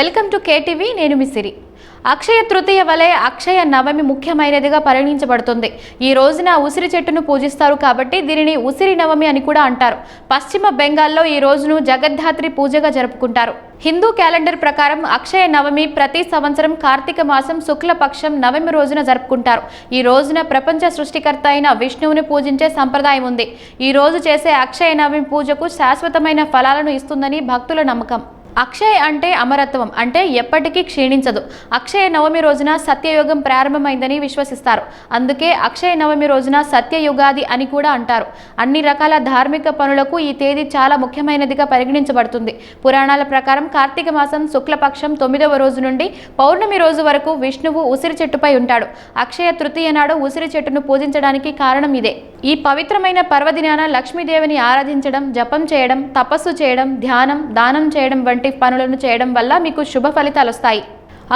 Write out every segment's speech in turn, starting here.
Welcome to KTV నేను మీ సిరి. అక్షయ తృతీయ వలె అక్షయ నవమి ముఖ్యమైనదిగా పరిగణించబడుతుంది. ఈ రోజున ఉసిరి చెట్టును పూజిస్తారు కాబట్టి దీనిని ఉసిరి నవమి అని కూడా అంటారు. పశ్చిమ బెంగాల్లో ఈ రోజును జగద్ధాత్రి పూజగా జరుపుకుంటారు. హిందూ క్యాలెండర్ ప్రకారం అక్షయ నవమి ప్రతి సంవత్సరం కార్తీక మాసం శుక్లపక్షం నవమి రోజున జరుపుకుంటారు. ఈ రోజున ప్రపంచ సృష్టికర్త అయిన విష్ణువుని పూజించే సంప్రదాయం ఉంది. ఈ రోజు చేసే అక్షయ నవమి పూజకు శాశ్వతమైన ఫలాలను ఇస్తుందని భక్తుల నమ్మకం. అక్షయ్ అంటే అమరత్వం అంటే ఎప్పటికీ క్షీణించదు. అక్షయ నవమి రోజున సత్యయుగం ప్రారంభమైందని విశ్వసిస్తారు. అందుకే అక్షయ నవమి రోజున సత్యయుగాది అని కూడా అంటారు. అన్ని రకాల ధార్మిక పనులకు ఈ తేదీ చాలా ముఖ్యమైనదిగా పరిగణించబడుతుంది. పురాణాల ప్రకారం కార్తీక మాసం శుక్లపక్షం తొమ్మిదవ రోజు నుండి పౌర్ణమి రోజు వరకు విష్ణువు ఉసిరి చెట్టుపై ఉంటాడు. అక్షయ తృతీయ నాడు ఉసిరి చెట్టును పూజించడానికి కారణం ఇదే. ఈ పవిత్రమైన పర్వదినాన లక్ష్మీదేవిని ఆరాధించడం జపం చేయడం తపస్సు చేయడం ధ్యానం దానం చేయడం వంటి పనులను చేయడం వల్ల మీకు శుభ ఫలితాలు వస్తాయి.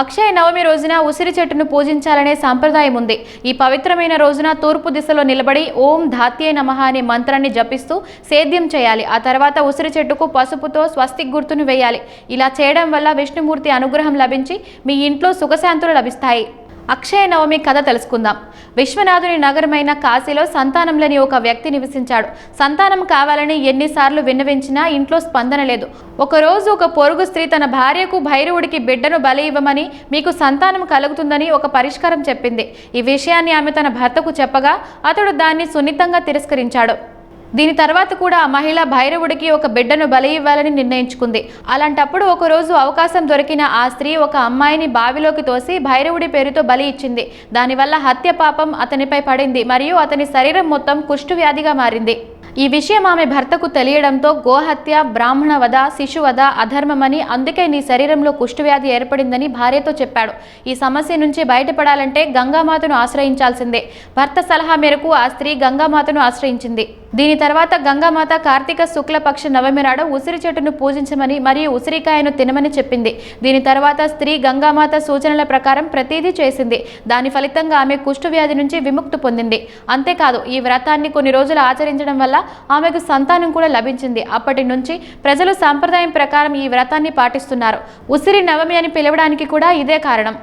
అక్షయ నవమి రోజున ఉసిరి చెట్టును పూజించాలనే సాంప్రదాయం ఉంది. ఈ పవిత్రమైన రోజున తూర్పు దిశలో నిలబడి ఓం ధాత్యే నమః అనే మంత్రాన్ని జపిస్తూ సేద్యం చేయాలి. ఆ తర్వాత ఉసిరి చెట్టుకు పసుపుతో స్వస్తిక్ గుర్తును వేయాలి. ఇలా చేయడం వల్ల విష్ణుమూర్తి అనుగ్రహం లభించి మీ ఇంట్లో సుఖశాంతులు లభిస్తాయి. అక్షయ నవమి కథ తెలుసుకుందాం. విశ్వనాథుని నగరమైన కాశీలో సంతానం లేని ఒక వ్యక్తి నివసించాడు. సంతానం కావాలని ఎన్నిసార్లు విన్నవించినా ఇంట్లో స్పందన లేదు. ఒకరోజు ఒక పొరుగు స్త్రీ తన భార్యకు భైరవుడికి బిడ్డను బలి ఇవ్వమని మీకు సంతానం కలుగుతుందని ఒక పరిష్కారం చెప్పింది. ఈ విషయాన్ని ఆమె తన భర్తకు చెప్పగా అతడు దాన్ని సున్నితంగా తిరస్కరించాడు. దీని తర్వాత కూడా ఆ మహిళ భైరవుడికి ఒక బిడ్డను బలి ఇవ్వాలని నిర్ణయించుకుంది. అలాంటప్పుడు ఒకరోజు అవకాశం దొరికిన ఆ స్త్రీ ఒక అమ్మాయిని బావిలోకి తోసి భైరవుడి పేరుతో బలి ఇచ్చింది. దానివల్ల హత్య పాపం అతనిపై పడింది. మరియు అతని శరీరం మొత్తం కుష్టు వ్యాధిగా మారింది. ఈ విషయం ఆమె భర్తకు తెలియడంతో గోహత్య బ్రాహ్మణ వధ శిశువధ అధర్మమని అందుకే నీ శరీరంలో కుష్ఠవ్యాధి ఏర్పడిందని భార్యతో చెప్పాడు. ఈ సమస్య నుంచి బయటపడాలంటే గంగామాతను ఆశ్రయించాల్సిందే. భర్త సలహా మేరకు ఆ స్త్రీ గంగామాతను ఆశ్రయించింది. దీని తర్వాత గంగామాత కార్తీక శుక్లపక్ష నవమి నాడు ఉసిరి చెట్టును పూజించమని మరియు ఉసిరికాయను తినమని చెప్పింది. దీని తర్వాత స్త్రీ గంగామాత సూచనల ప్రకారం ప్రతిదీ చేసింది. దాని ఫలితంగా ఆమె కుష్ఠవ్యాధి నుంచి విముక్తి పొందింది. అంతేకాదు ఈ వ్రతాన్ని కొన్ని రోజులు ఆచరించడం వల్ల ఆమెకు సంతానం కూడా లభించింది. అప్పటి నుంచి ప్రజలు సాంప్రదాయం ప్రకారం ఈ వ్రతాన్ని పాటిస్తున్నారు. ఉసిరి నవమి అని పిలవడానికి కూడా ఇదే కారణం.